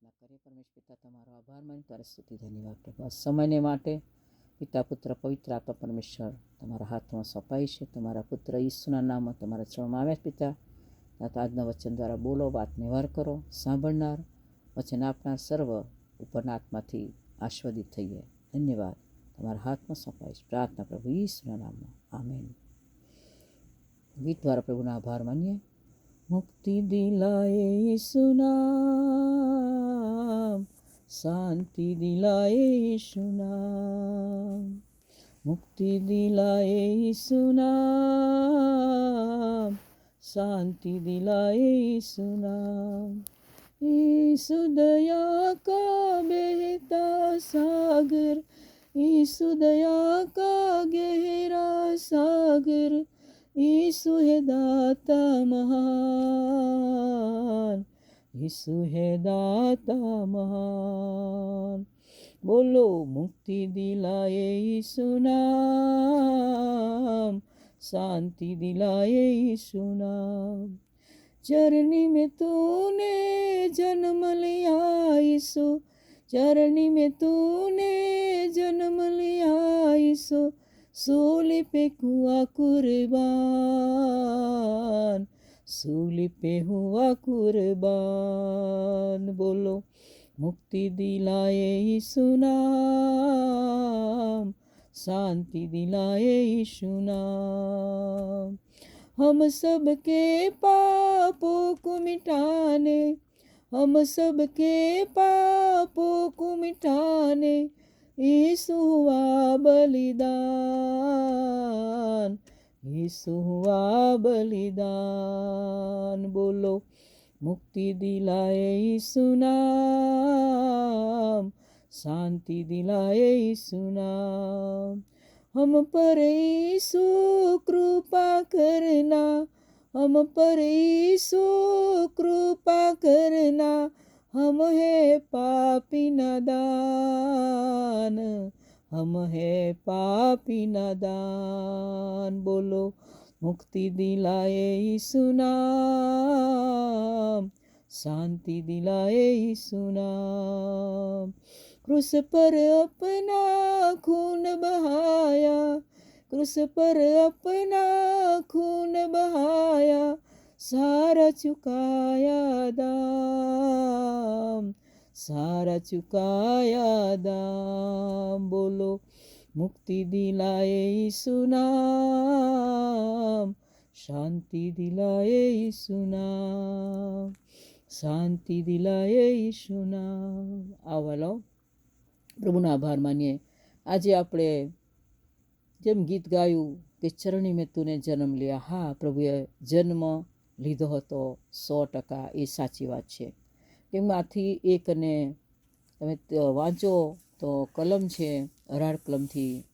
પ્રાર્થના કરીએ. પરમેશ પિતા, તમારો આભાર માની, તારે સ્તુતિ, ધન્યવાદ. પ્રભુ સમયને માટે પિતા, પુત્ર, પવિત્ર આપા પરમેશ્વર તમારા હાથમાં સોંપાય છે. તમારા પુત્ર ઈસુના નામમાં તમારા ચરણમાં આવ્યા છે પિતા. તાતા, આજના વચન દ્વારા બોલો, વાત નિવાર કરો, સાંભળનાર, વચન આપનાર સર્વ ઉપરના આત્માથી આશ્વાદિત થઈએ. ધન્યવાદ. તમારા હાથમાં સપાઈશ પ્રાર્થના પ્રભુ ઈસુના નામમાં. આમેન. ગીત દ્વારા પ્રભુના આભાર માનીએ. মুক্তি দিলায় সুনাম শান্তি দিলায় সুনাম মুক্তি দিলায় সুনাম শান্তি দিলায় সুনাম ईसु दया का बहता सागर ईसु दया का गहरा सागर ઈસુ હે દાતા મહાન ઈસુ હે દાતા મહાન. બોલો, મુક્તિ દિલાએ ઈસુનામ, શાંતિ દિલાએ ઈસુનામ. ચરણી મેં તૂને જન્મ લિયા ઈસુ, ચરણી મેં તૂને જન્મ લિયા ઈસુ लिया ईसु सूली पे हुआ कुर्बान सूली पे हुआ कुर्बान बोलो मुक्ति दिलाए ईसु नाम शांति दिलाए ईशु नाम हम सबके पापों को मिटाने हम सबके पापों को मिटाने यीशु हुआ बलिदान यीशु हुआ बलिदान बोलो मुक्ति दिलाए यीशु नाम शांति दिलाए यीशु नाम हम पर यीशु कृपा करना हम पर यीशु कृपा करना हम है पापी नदान, हम है पापी नदान, बोलो, मुक्ति दिलाए यीशु शांति दिलाए यीशु नाम। क्रूस पर अपना खून बहाया, क्रूस पर अपना खून बहाया સાર ચુકાયા દામ સારા ચુકાયા દામ બોલો મુક્તિ દિલાએ સુનામ શાંતિ દિલાએ ઈસુનામ શાંતિ દિલાએ ઈશુનામ આવાલો પ્રભુના આભાર માનીએ આજે આપણે જેમ ગીત ગાયું કે ચરણી મેં તુને જન્મ લ્યા. હા, પ્રભુએ જન્મ લીધો હતો સો ટકા, એ સાચી વાત છે. કેમ આથી એક અને તમે વાંચો તો કલમ છે, અઢાર કલમથી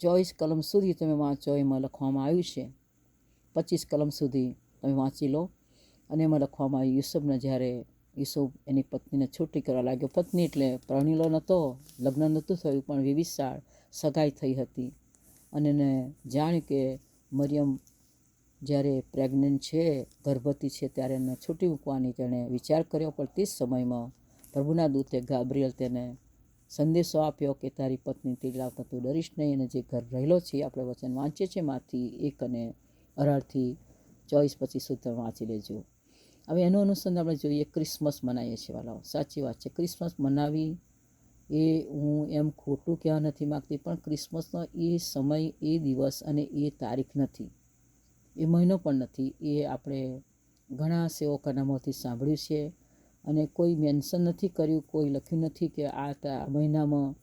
ચોવીસ કલમ સુધી તમે વાંચો, એમાં લખવામાં આવ્યું છે. પચીસ કલમ સુધી તમે વાંચી લો. અને એમાં લખવામાં આવ્યું, યુસુફને જ્યારે યુસુફ એની પત્નીને છૂટી કરવા લાગ્યો, પત્ની એટલે પ્રણીલો નહોતો, લગ્ન નહોતું થયું, પણ વિવિશાળ સગાઈ થઈ હતી. અને એને જાણ્યું કે મરિયમ જ્યારે પ્રેગ્નન્ટ છે, ગર્ભવતી છે, ત્યારે એને છૂટી મૂકવાની તેણે વિચાર કર્યો, પણ તે જ સમયમાં પ્રભુના દૂતે ગાબ્રિયલ તેને સંદેશો આપ્યો કે તારી પત્ની તિલાવતા તું ડરીશ નહીં અને જે ઘર રહેલો છે આપણે વચન વાંચીએ છીએ માંથી એક અને અઢારથી ચોવીસ પચીસ સુધી વાંચી લેજો. હવે એનું અનુસંધાન આપણે જોઈએ, ક્રિસમસ મનાવીએ છીએ વાલાઓ. સાચી વાત છે, ક્રિસમસ મનાવી એ હું એમ ખોટું કહેવા નથી માગતી, પણ ક્રિસમસનો એ સમય, એ દિવસ અને એ તારીખ નથી. એ મહિનો પણ નથી, એ આપણે ઘણા સેવકોના મોંથી સાંભળ્યું છે. અને કોઈ મેન્શન નથી કર્યું, કોઈ લખ્યું નથી કે આ મહિનામાં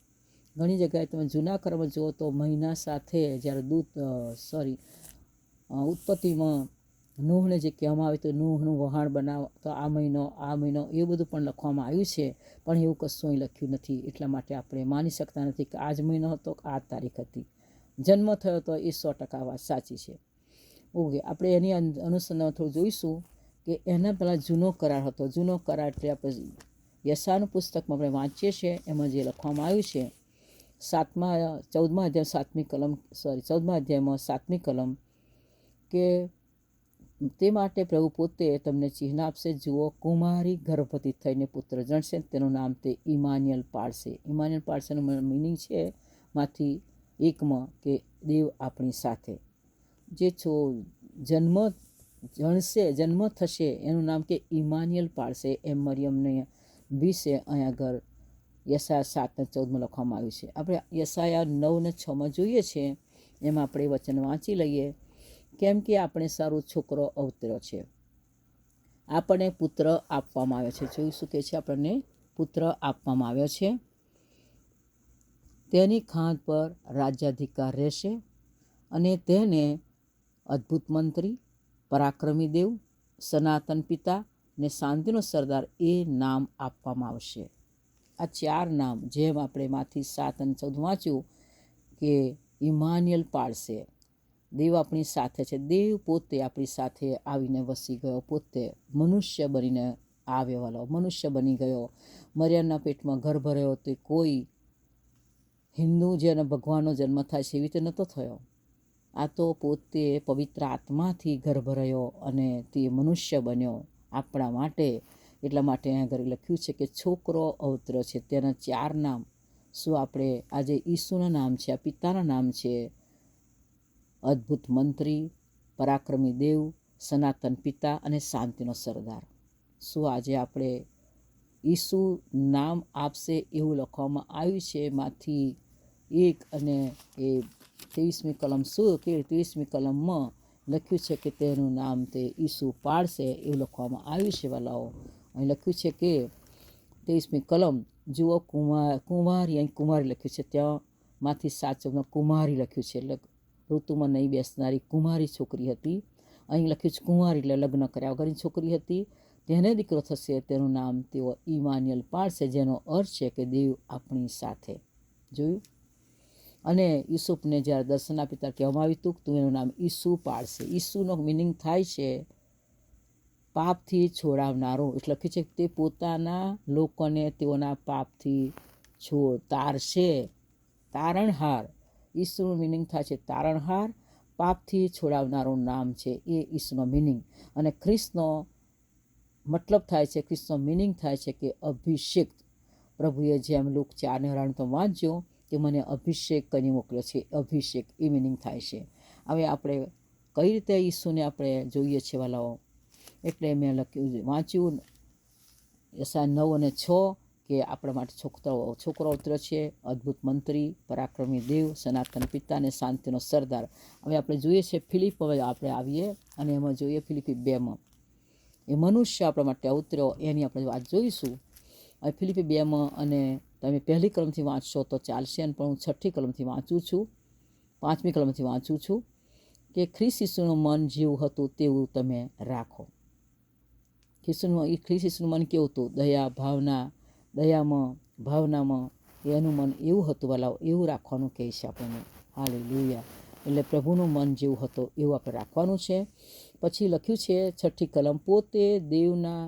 ઘણી જગ્યાએ તમે જૂના કર્મ જુઓ તો મહિના સાથે જ્યારે દૂધ સોરી ઉત્પત્તિમાં નૂહને જે કહેવામાં આવે તો નૂહનું વહાણ બનાવ, તો આ મહિનો આ મહિનો એ બધું પણ લખવામાં આવ્યું છે, પણ એવું કશું અહીં લખ્યું નથી. એટલા માટે આપણે માની શકતા નથી કે આ જ મહિનો હતો આ તારીખ હતી. જન્મ થયો તો એ સો ટકા વાત સાચી છે. ઓકે આપણે એની અનુસંધાન થોડું જોઈશું કે એના પહેલાં જૂનો કરાર હતો. જૂનો કરાર એટલે આપણે યશાનું પુસ્તકમાં આપણે વાંચીએ છીએ. એમાં જે લખવામાં આવ્યું છે, સાતમા, ચૌદમા અધ્યાય સાતમી કલમ સોરી ચૌદમા અધ્યાયમાં સાતમી કલમ કે તે માટે પ્રભુ પોતે તમને ચિહ્ન આપશે. જુઓ, કુમારી ગર્ભવતી થઈને પુત્ર જણશે તેનું નામ તે ઇમાન્યલ પાડશે. ઇમાન્યલ પાડશેનું મિનિંગ છે, માંથી એકમાં કે દેવ આપણી સાથે. જે છો, જન્મ જણશે જન્મ થશે, એનું નામ કે ઇમાન્યુઅલ પાડશે, એમ મરિયમને વિશે અહીંયા આગળ યશાયા સાત ને ચૌદમાં લખવામાં આવ્યું છે. આપણે યશાયા નવ ને છમાં જોઈએ છે, એમાં આપણે વચન વાંચી લઈએ. કેમ કે આપણે સારો છોકરો અવતર્યો છે. આપણને પુત્ર આપવામાં આવ્યો છે. જોઈ શું કહે છે? આપણને પુત્ર આપવામાં આવ્યો છે. તેની ખાંત પર રાજ્યાધિકાર રહેશે અને તેને અદ્ભુત મંત્રી, પરાક્રમી દેવ, સનાતન પિતા ને શાંતિનો સરદાર એ નામ આપવામાં આવશે. આ ચાર નામ જેમ આપણે માંથી સાત અને ચૌદ વાંચ્યું કે ઇમાન્યુઅલ પાળશે દેવ આપણી સાથે છે. દેવ પોતે આપણી સાથે આવીને વસી ગયો. પોતે મનુષ્ય બનીને આવ્યો વાલો. મનુષ્ય બની ગયો. મર્યાદના પેટમાં ગર્ભ રહ્યો તે કોઈ હિન્દુ જેને ભગવાનનો જન્મ થાય છે એવી રીતે નહોતો થયો. આ તો પોતે પવિત્ર આત્માથી ગર્ભ રહ્યો અને તે મનુષ્ય બન્યો આપણા માટે. એટલા માટે અહીંયા આગળ લખ્યું છે કે છોકરો અવતર છે. તેના ચાર નામ. શું આપણે આજે ઈસુના નામ છે, આ પિતાના નામ છે? અદ્ભુત મંત્રી, પરાક્રમી દેવ, સનાતન પિતા અને શાંતિનો સરદાર. શું આજે આપણે ઈસુ નામ આપશે એવું લખવામાં આવ્યું છે? એમાંથી એક અને એ ત્રેવીસમી કલમ શું કે ત્રેવીસમી કલમમાં લખ્યું છે કે તેનું નામ તે ઈસુ પાડશે એવું લખવામાં આવ્યું છે વાલાઓ. અહીં લખ્યું છે કે ત્રેવીસમી કલમ, જુઓ કુમાર કુમારી અહીં કુમારી લખ્યું છે. ત્યાં માંથી સાચવમાં કુમારી લખ્યું છે. ઋતુમાં નહીં બેસનારી કુમારી છોકરી હતી. અહીં લખ્યું છે કુંવારી એટલે લગ્ન કર્યા વગરની છોકરી હતી. તેને દીકરો થશે, તેનું નામ તેઓ ઇમાન્યુઅલ પાડશે, જેનો અર્થ છે કે દેવ આપણી સાથે. જોયું? અને યુસુફને જ્યારે દર્શન ત્યારે કહેવામાં આવ્યું હતું તું એનું નામ ઈસુ પાડશે. ઈસુનો મિનિંગ થાય છે પાપથી છોડાવનારો. એટલે લખ્યું છે તે પોતાના લોકોને તેઓના પાપથી છોડ તારશે તારણહાર. ઈસુનું મિનિંગ થાય છે તારણહાર. પાપથી છોડાવનારું નામ છે એ ઈસુનો મિનિંગ અને ખ્રિસ્તનો મતલબ થાય છે, ખ્રિસ્તનો મિનિંગ થાય છે કે અભિષેક પ્રભુએ જેમ લોક ચારને હરાણ તો વાંચજો કે મને અભિષેક કરી મોકલ્યો છે. અભિષેક, એ મિનિંગ થાય છે. હવે આપણે કઈ રીતે ઈસુને આપણે જોઈએ છીએ વાલાઓ? એટલે મેં લખ્યું વાંચ્યું યસા નવ અને છ કે આપણા માટે છોકરાઓ છોકરો અવતર્યો છે, અદ્ભુત મંત્રી, પરાક્રમી દેવ, સનાતન પિતા અને શાંતિનો સરદાર. હવે આપણે જોઈએ છીએ ફિલિપ, હવે આપણે આવીએ અને એમાં જોઈએ ફિલિપી બેમાં. એ મનુષ્ય આપણા માટે અવતર્યો, એની આપણે વાત જોઈશું. હવે ફિલિપી બેમાં અને તમે પહેલી કલમથી વાંચશો તો ચાલશે અને પણ હું છઠ્ઠી કલમથી વાંચું છું, પાંચમી કલમથી વાંચું છું કે ખ્રી શિશુનું મન જેવું હતું તેવું તમે રાખો. ખ્રિસ્તુનું ખ્રી ઈસુનું મન કેવું હતું? દયા, ભાવના દયામાં ભાવનામાં એનું મન એવું હતું વાલાઓ એવું રાખવાનું કહે છે આપણને. હાલે લુયા એટલે પ્રભુનું મન જેવું હતું એવું આપણે રાખવાનું છે. પછી લખ્યું છે છઠ્ઠી કલમ, પોતે દેવના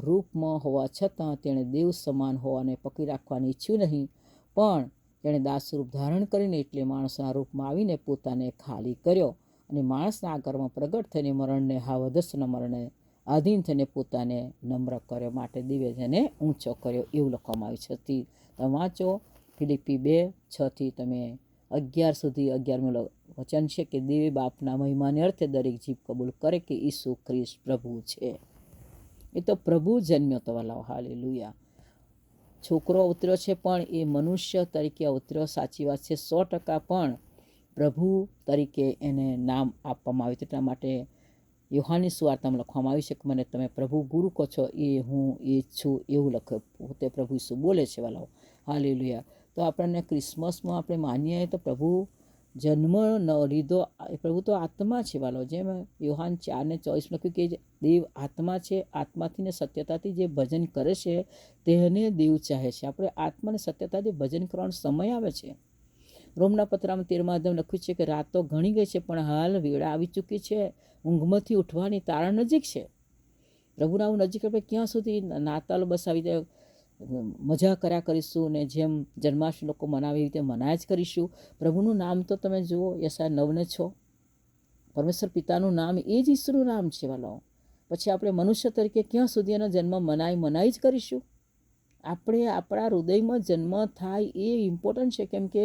રૂપમાં હોવા છતાં તેણે દેવ સમાન હોવાને પકડી રાખવાની ઈચ્છ્યું નહીં. પણ તેણે દાસ રૂપ ધારણ કરીને એટલે માણસના રૂપમાં આવીને પોતાને ખાલી કર્યો અને માણસના આકારમાં પ્રગટ થઈને મરણને હાવધસ્ન મરણે આધીન થઈને પોતાને નમ્ર કર્યો માટે દિવ્ય તેને ઊંચો કર્યો એવું લખવામાં આવ્યું છે. તમે વાંચો. ફિલિપી બે છથી તમે અગિયાર સુધી અગિયારમું વચન છે કે દેવી બાપના મહિમાને અર્થે દરેક જીભ કબૂલ કરે કે ઈસુ ખ્રિસ્ત પ્રભુ છે. એ તો પ્રભુ જન્મ્યો તો વાલાઓ હાલે લુયા છોકરો ઉતર્યો છે પણ એ મનુષ્ય તરીકે ઉતર્યો, સાચી વાત છે, સો ટકા પણ પ્રભુ તરીકે એને નામ આપવામાં આવ્યું એટલા માટે યોહાની સુવાર્તામાં લખવામાં આવ્યું છે કે મને તમે પ્રભુ ગુરુ કહો છો, એ હું એ છું, એવું લખ્યું પોતે પ્રભુ ઈસુ બોલે છે વાલાઓ. હાલેલુયા. તો આપણને ક્રિસમસમાં આપણે માનીએ તો પ્રભુ જન્મ ન લીધો. પ્રભુ તો આત્મા છે વાલો. જેમ યોહાન ચારને ચોવીસ લખ્યું કે દેવ આત્મા છે, આત્માથી ને સત્યતાથી જે ભજન કરે છે, તેને દેવ ચાહે છે. આપણે આત્માને સત્યતાથી ભજન કરવાનો સમય આવે છે. રોમના પત્રામાં તેરમાં અધમ લખ્યું છે કે રાત તો ઘણી ગઈ છે, પણ હાલ વેળા આવી ચૂકી છે. ઊંઘમાંથી ઉઠવાની તારણ નજીક છે. પ્રભુના નજીક આપણે ક્યાં સુધી નાતાલ બસ આવી જાય મજા કર્યા કરીશું ને જેમ જન્માષ્ટમી લોકો મનાવે એવી રીતે મનાય જ કરીશું પ્રભુનું નામ તો તમે જુઓ યશા નવને છો પરમેશ્વર પિતાનું નામ એ જ ઈશ્વરનું નામ છે વાલાઓ પછી આપણે મનુષ્ય તરીકે ક્યાં સુધી એનો જન્મ મનાય મનાય જ કરીશું આપણે આપણા હૃદયમાં જન્મ થાય એ ઇમ્પોર્ટન્ટ છે કેમ કે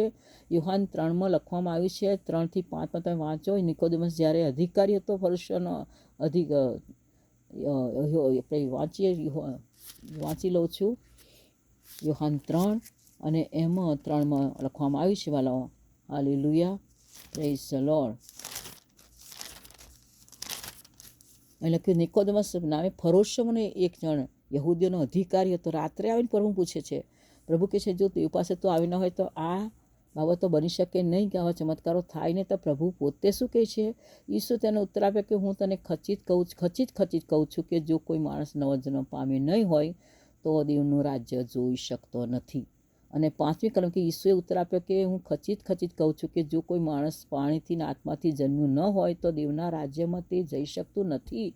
યુહાન ત્રણમાં લખવામાં આવ્યું છે ત્રણથી પાંચમાં તમે વાંચો નિકોદેમસ જ્યારે અધિકારી હતો ફરુષ્યનો અધિક આપણે વાંચીએ વાંચી લઉં છું યુહાન ત્રણ અને એમાં ત્રણમાં લખવામાં આવ્યું છે, વાલાઓ. હાલી લુયા પ્રેઝ ધ લોર્ડ અહીં લખ્યું, નિકોદમસ નામે ફરોશમને એક જણ, યહૂદીઓનો અધિકારી હતો. રાત્રે આવીને પ્રભુ પૂછે છે, પ્રભુ કહે છે, જો તેઓ પાસે તો આવી ન હોય તો આ બાબતો બની શકે નહીં? કે આવા ચમત્કારો થાય ને તો પ્રભુ પોતે શું કહે છે? ઈસુ તેને ઉત્તર આપે કે હું તને ખચિત કહું, ખચિત ખચિત કહું છું કે જો કોઈ માણસ નવો જન્મ પામે નહીં હોય તો દેવનું રાજ્ય જોઈ શકતો નથી. અને પાંચમી કલમ કે ઈસુએ ઉત્તર આપ્યો કે હું ખચિત ખચિત કહું છું કે જો કોઈ માણસ પાણીથી ને આત્માથી જન્મ્યું ન હોય તો દેવના રાજ્યમાં તે જઈ શકતું નથી.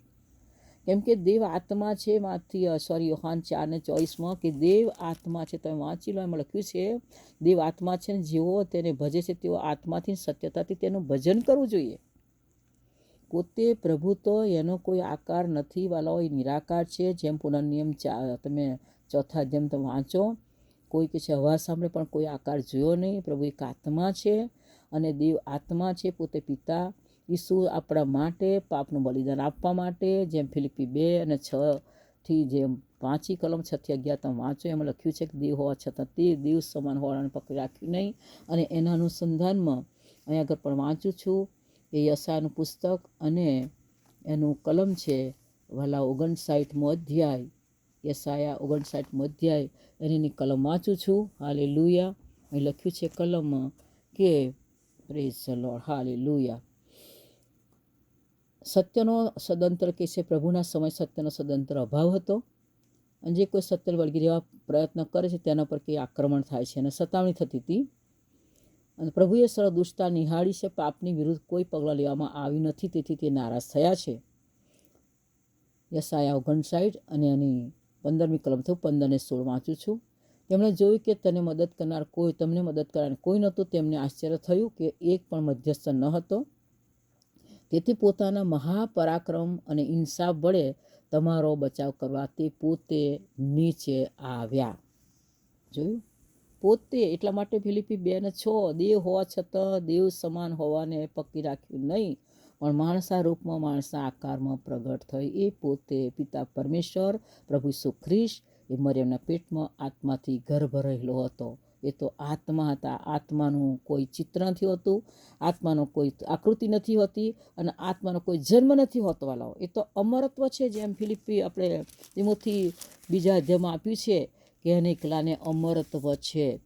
કેમ કે દેવ આત્મા છે માંથી સોરી યોહાન ચાર ને ચોવીસમાં કે દેવ આત્મા છે, તમે વાંચી લો, એમાં લખ્યું છે, દેવ આત્મા છે ને જેઓ તેને ભજે છે તેઓ આત્માથી સત્યતાથી તેનું ભજન કરવું જોઈએ. પોતે પ્રભુ તો એનો કોઈ આકાર નથી વાલાઓ એ નિરાકાર છે, જેમ પુનર્નિયમ ચા, તમે ચોથા જેમ તમે વાંચો, કોઈ કે છે અવાજ સાંભળે પણ કોઈ આકાર જોયો નહીં, પ્રભુ એક આત્મા છે અને દેવ આત્મા છે, પોતે પિતા, ઈસુ આપણા માટે, પાપનું બલિદાન આપવા માટે, જેમ ફિલિપી બે અને છ થી જેમ પાંચી કલમ છથી અગિયાર તમે વાંચો, એમાં લખ્યું છે કે દેવ હોવા છતાં તે દેવ સમાન હોવાને પકડી રાખ્યું નહીં અને એના અનુસંધાનમાં, અહીંયા આગળ પણ વાંચું છું એ યશાનું પુસ્તક અને એનું કલમ છે, વાલા ઓગણસાઠમો અધ્યાય. યશાયા ઓગણસાઠમો અધ્યાય. એની કલમ વાંચું છું. હાલે લુયા અહીં લખ્યું છે કલમમાં કે પ્રેઝ લોર્ડ હાલે લુયા સત્યનો સદંતર કે છે, પ્રભુના સમય સત્યનો સદંતર અભાવ હતો. અને જે કોઈ સત્ય વળગી રહેવા પ્રયત્ન કરે છે, તેના પર કંઈ આક્રમણ થાય છે. અને સતાવણી થતી હતી. અને પ્રભુએ સરળ દુષ્ટતા નિહાળી છે, પાપની વિરુદ્ધ કોઈ પગલાં લેવામાં આવ્યું નથી, તેથી તે નારાજ થયા છે. યસાયા ઓગણસાઠ અને એની પંદરમી કલમ થયું, પંદર ને સોળ વાંચું છું. તેમણે જોયું કે તને મદદ કરનાર કોઈ, તમને મદદ કરનાર કોઈ નહોતું. તેમને આશ્ચર્ય થયું કે એક પણ મધ્યસ્થ ન હતો. તેથી પોતાના મહાપરાક્રમ અને ઇન્સાફ વડે તમારો બચાવ કરવા તે પોતે નીચે આવ્યા. જોયું? પોતે એટલા માટે ફિલિપી બેન છો? દેવ હોવા છતાં દેવ સમાન હોવાને પક્કી રાખ્યું નહીં. પણ માણસા રૂપમાં માણસા આકારમાં પ્રગટ થઈ એ પોતે પિતા પરમેશ્વર, પ્રભુ સુખ્રીશ, એ મરિયમના પેટમાં આત્માથી ગર્ભ રહેલો હતો. એ તો આત્મા હતા. આત્માનું કોઈ ચિત્ર નથી હોતું, આત્માનો કોઈ આકૃતિ નથી હોતી અને આત્માનો કોઈ જન્મ નથી હોતો વાલાઓ. એ તો અમરત્વ છે જેમ ફિલિપી આપણે તેમાંથી બીજા અધ્યાયમાં આપ્યું છે. કે એની એકલાને અમરત્વ છે.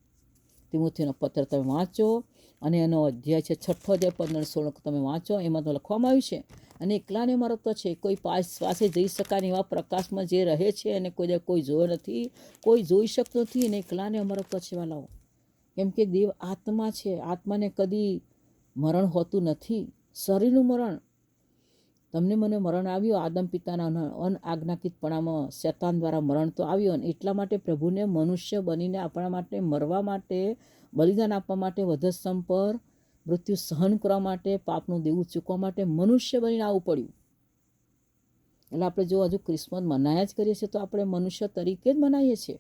તિમુથીનો પત્ર તમે વાંચો અને એનો અધ્યાય છે છઠ્ઠો અધ્યાય પંદર સોળ તમે વાંચો, એમાં તો લખવામાં આવ્યું છે. અને એકલાને અમરત્વ છે. કોઈ પાસ પાસે જઈ શકાય એવા પ્રકાશમાં જે રહે છે અને કોઈ કોઈ જોયો નથી, કોઈ જોઈ શકતો નથી અને એકલાને અમરત્વ છે વાલાઓ કેમ કે દેવ આત્મા છે. આત્માને કદી મરણ હોતું નથી. શરીરનું મરણ તમને મને મરણ આવ્યું, આદમ પિતાના અનઆજ્ઞાકિતપણામાં શેતાન દ્વારા મરણ તો આવ્યું અને એટલા માટે પ્રભુને મનુષ્ય બનીને આપણા માટે મરવા માટે, બલિદાન આપવા માટે વધસ્તંભ પર મૃત્યુ સહન કરવા માટે, પાપનું દેવું ચૂકવા માટે મનુષ્ય બનીને આવવું પડ્યું. એટલે આપણે જો હજુ ક્રિસમસ મનાયા જ કરીએ છીએ તો આપણે મનુષ્ય તરીકે જ મનાવીએ છીએ.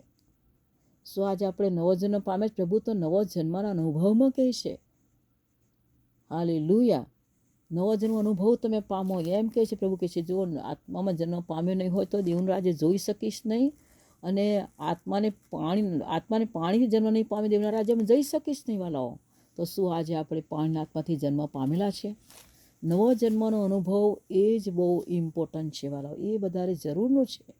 સો આજે આપણે નવો જન્મ પામે જ, પ્રભુ તો નવો જન્મના અનુભવમાં કહે છે. હાલે લુયા નવો જન્મ અનુભવ તમે પામો. એમ કહે છે પ્રભુ કહે છે જો આત્મામાં જન્મ પામ્યો નહીં હોય તો દેવનું રાજ્ય જોઈ શકીશ નહીં અને આત્માને પાણી આત્માને પાણી જન્મ નહીં પામે દેવના રાજ્યમાં જઈ શકીશ નહીં વાલાઓ. તો શું આજે આપણે પાણીના આત્માથી જન્મ પામેલા છે? નવો જન્મનો અનુભવ એ જ બહુ ઇમ્પોર્ટન્ટ છે વાલાઓ. એ વધારે જરૂરનું છે.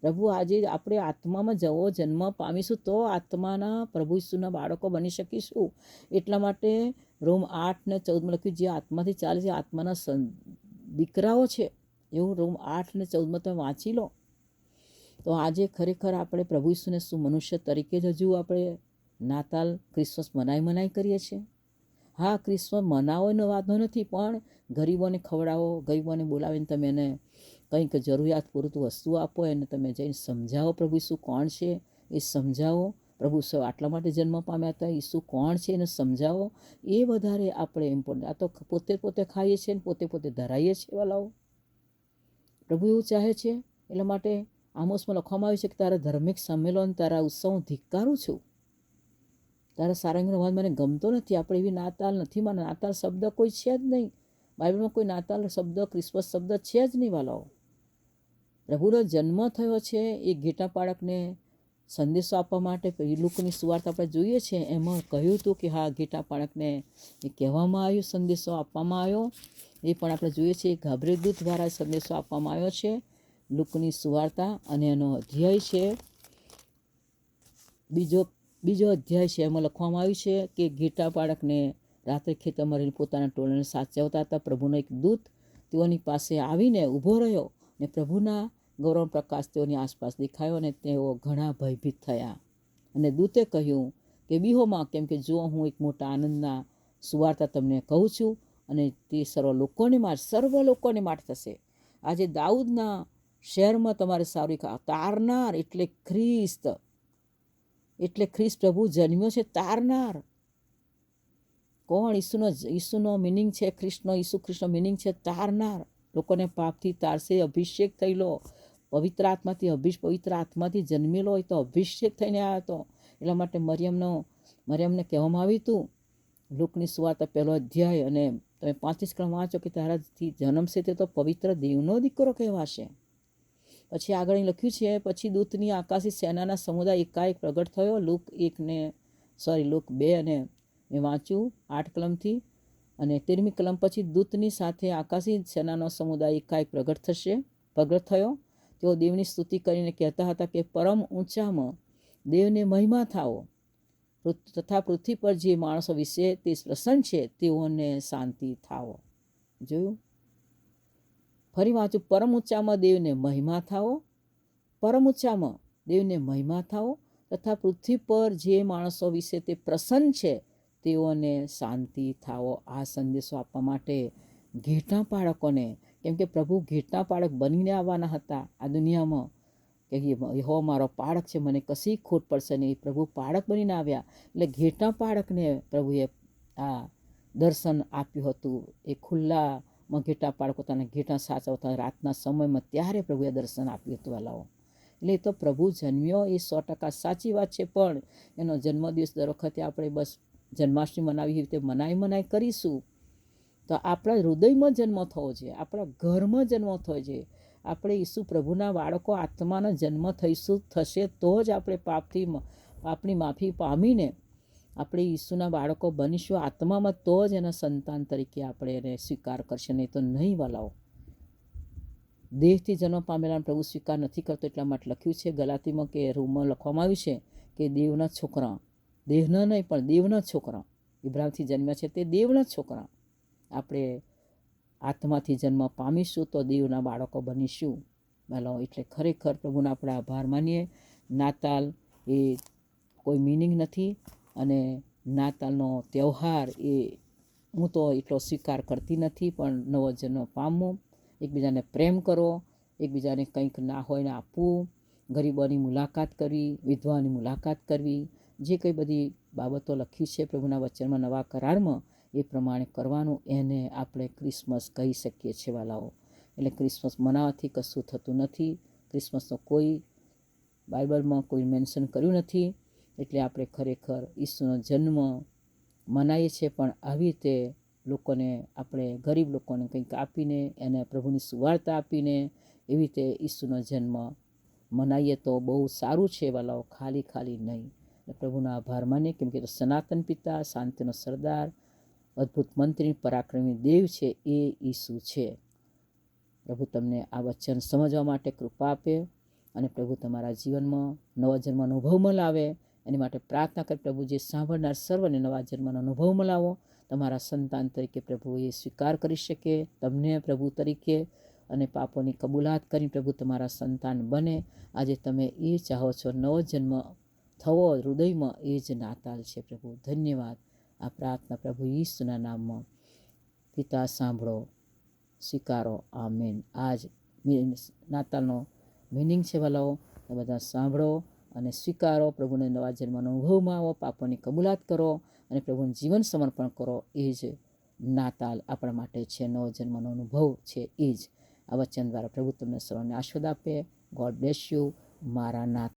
પ્રભુ, આજે આપણે આત્મામાં જવો, જન્મ પામીશું તો આત્માના, પ્રભુ ઈસુના બાળકો બની શકીશું. એટલા માટે રોમ આઠ ને ચૌદમાં લખ્યું, જે આત્માથી ચાલે છે આત્માના દીકરાઓ છે. એવું રોમ આઠ ને ચૌદમાં તમે વાંચી લો. તો આજે ખરેખર આપણે પ્રભુ ઈસુને શું મનુષ્ય તરીકે જ હજુ આપણે નાતાલ, ક્રિસમસ મનાઈ મનાઈ કરીએ છીએ? હા, ક્રિસમસ મનાવો એનો વાંધો નથી, પણ ગરીબોને ખવડાવો, ગરીબોને બોલાવીને તમે એને કંઈક જરૂરિયાત પૂરતું વસ્તુ આપો, એને તમે જઈને સમજાવો પ્રભુ ઈસુ કોણ છે, એ સમજાવો. પ્રભુ સૌ આટલા માટે જન્મ પામ્યા હતા, ઈસુ કોણ છે એને સમજાવો, એ વધારે આપણે ઇમ્પોર્ટન્ટ આ તો પોતે પોતે ખાઈએ છીએ ને પોતે પોતે ધરાઈએ છીએ વાલાઓ પ્રભુ એવું ચાહે છે, એટલા માટે આમોસમાં લખવામાં આવ્યું છે કે તારા ધાર્મિક સંમેલન, તારા ઉત્સવ હું ધિક્કારું છું. તારા સારંગનો અવાજ મને ગમતો નથી. આપણે એવી નાતાલ નથી. મને નાતાલ શબ્દ કોઈ છે જ નહીં. બાઇબલમાં કોઈ નાતાલ શબ્દ, ક્રિસમસ શબ્દ છે જ નહીં વાલાઓ પ્રભુનો જન્મ થયો છે એ ઘેટા પાળકને સંદેશો આપવા માટે લોકોની સુવાર્તા આપણે જોઈએ છીએ એમાં કહ્યું હતું કે હા ગીટા પાણકને એ કહેવામાં આવ્યું, સંદેશો આપવામાં આવ્યો. એ પણ આપણે જોઈએ છીએ ગાભરેદૂત દ્વારા સંદેશો આપવામાં આવ્યો છે. લુકની સુવાર્તા અને એનો અધ્યાય છે. બીજો બીજો અધ્યાય છે, એમાં લખવામાં આવ્યું છે કે ગીટા બાળકને રાત્રે ખેતરમાં રહીને પોતાના ટોળાને સાચવતા હતા. પ્રભુનો એક દૂત તેઓની પાસે આવીને ઊભો રહ્યો ને પ્રભુના ગૌરવ પ્રકાશ તેઓની આસપાસ દેખાયો અને તેઓ ઘણા ભયભીત થયા. અને દૂતે કહ્યું કે, બીહોમાં કેમ કે જો હું એક મોટા આનંદના સુવાર્તા તમને કહું છું અને તે સર્વ લોકોને માર, સર્વ લોકોને માટે થશે. આજે દાઉદના શહેરમાં તમારે સારી તારનાર એટલે ખ્રિસ્ત એટલે ખ્રિસ્ત પ્રભુ જન્મ્યો છે તારનાર. કોણ? ઈસુનો ઈસુનો મિનિંગ છે ખ્રિસ્તનો, ઈસુ ખ્રિસ્તનો મિનિંગ છે તારનાર. લોકોને પાપથી તારશે, અભિષેક થયેલો. પવિત્ર આત્માથી, અભિષ પવિત્ર આત્માથી જન્મેલો હોય તો અભિષેક થઈને આવ્યો હતો. એટલા માટે મરિયમનો, મરિયમને કહેવામાં આવ્યું હતું, લોકની સુવાર્તા પહેલો અધ્યાય અને તમે પાંત્રીસ ક્રમ વાંચો કે તારાથી જન્મશે તે તો પવિત્ર દેવનો દીકરો કહેવાશે. પછી આગળ લખ્યું છે, પછી દૂતની આકાશી સેનાના સમુદાય એકાએક પ્રગટ થયો. લુક એકને સોરી લુક બે અને મેં વાંચ્યું આઠ કલમથી અને તેરમી કલમ પછી દૂતની સાથે આકાશી સેનાનો સમુદાય એકાએક પ્રગટ થશે, પ્રગટ થયો. તેઓ દેવની સ્તુતિ કરીને કહેતા હતા કે, પરમ ઊંચામાં દેવને મહિમા થાઓ. તથા પૃથ્વી પર જે માણસો વિશે તે પ્રસન્ન છે તેઓને શાંતિ થાવો જોયું? ફરી વાંચું, પરમ ઊંચામાં દેવને મહિમા થાઓ. પરમ ઊંચામાં દેવને મહિમા થાઓ. તથા પૃથ્વી પર જે માણસો વિશે તે પ્રસન્ન છે તેઓને શાંતિ થાવો આ સંદેશો આપવા માટે ઘેટા બાળકોને કેમ કે પ્રભુ ઘેટા પાળક બનીને આવવાના હતા આ દુનિયામાં. કે હો મારો પાળક છે, મને કશી ખોટ પડશે નહીં. પ્રભુ પાળક બનીને આવ્યા. એટલે ઘેટા પાળકને પ્રભુએ આ દર્શન આપ્યું હતું. એ ખુલ્લામાં ઘેટા પાળક પોતાના ઘેટા સાચવતા રાતના સમયમાં ત્યારે પ્રભુએ દર્શન આપ્યું હતું વાલાઓ એટલે તો પ્રભુ જન્મ્યો, એ સો ટકા સાચી વાત છે, પણ એનો જન્મદિવસ દર વખતે આપણે બસ જન્માષ્ટમી મનાવી રીતે મનાઈ મનાઈ કરીશું. તો આપણા હૃદયમાં જન્મ થવો જોઈએ, આપણા ઘરમાં જન્મ થવો જોઈએ. આપણે ઈસુ પ્રભુના બાળકો આત્માનો જન્મ થઈશું, થશે તો જ આપણે પાપથી પાપની માફી પામીને આપણે ઈસુના બાળકો બનીશું આત્મામાં, તો જ એના સંતાન તરીકે આપણે એને સ્વીકાર કરશે, નહીં તો નહીં વલાવો. દેહથી જન્મ પામેલા પ્રભુ સ્વીકાર નથી કરતો એટલા માટે લખ્યું છે, ગલાતીમાં કે રૂમમાં લખવામાં આવ્યું છે કે દેવના છોકરા, દેહના નહીં પણ દેવના છોકરા ઇબ્રાહિમથી જન્મ્યા છે તે દેવના છોકરા. આપણે આત્માથી જન્મ પામીશું તો દેવના બાળકો બનીશું. ભલો એટલે ખરેખર પ્રભુના આપણે આભાર માનીએ. નાતાલ એ કોઈ મિનિંગ નથી અને નાતાલનો તહેવાર એ હું તો એટલો સ્વીકાર કરતી નથી, પણ નવો જન્મ પામવો એકબીજાને પ્રેમ કરો, એકબીજાને કંઈક ના હોય ને આપવું, ગરીબોની મુલાકાત કરવી વિધવાની મુલાકાત કરવી, જે કંઈ બધી બાબતો લખી છે પ્રભુના વચનમાં નવા કરારમાં એ પ્રમાણે કરવાનું એને આપણે ક્રિસમસ કહી શકીએ છીએ વાલાઓ. એટલે ક્રિસમસ મનાવવાથી કશું થતું નથી. ક્રિસમસનો કોઈ બાઇબલમાં કોઈ મેન્શન કર્યું નથી. એટલે આપણે ખરેખર ઈસુનો જન્મ મનાવીએ છીએ, પણ આવી રીતે લોકોને આપણે, ગરીબ લોકોને કંઈક આપીને, એને પ્રભુની સુવાર્તા આપીને એવી રીતે ઈસુનો જન્મ મનાવીએ તો બહુ સારું છે વાલાઓ. ખાલી ખાલી નહીં. પ્રભુના આભાર માનીએ, કેમ કે સનાતન પિતા, શાંતિનો સરદાર અદ્ભુત મંત્રી, પરાક્રમી દેવ છે એ ઈસુ છે. પ્રભુ તમને આ વચન સમજવા માટે કૃપા આપે અને પ્રભુ તમારા જીવનમાં નવા જન્મ અનુભવ લાવે એની માટે પ્રાર્થના કરી પ્રભુ જે સાંભળનાર સર્વને નવા જન્મનો અનુભવ મલાવો. તમારા સંતાન તરીકે પ્રભુ એ સ્વીકાર કરી શકે તમને પ્રભુ તરીકે અને પાપોની કબૂલાત કરી પ્રભુ તમારા સંતાન બને. આજે તમે એ ચાહો છો, નવો જન્મ થવો, હૃદયમાં એ જ નાતાલ છે પ્રભુ. ધન્યવાદ. આ પ્રાર્થના પ્રભુ ઈસુના નામમાં. પિતા, સાંભળો, સ્વીકારો. આ મેન આજ નાતાલનો મિનિંગ છે એ બધા સાંભળો અને સ્વીકારો. પ્રભુને નવા જન્મનો અનુભવમાં આવો, પાપોની કબૂલાત કરો અને પ્રભુને જીવન સમર્પણ કરો. એ જ નાતાલ આપણા માટે છે. નવો જન્મનો અનુભવ છે. એ જ આ વચન દ્વારા પ્રભુ તમને સર્વને આશીર્વાદ આપે. ગોડ બ્લેસ યુ મારા નાથ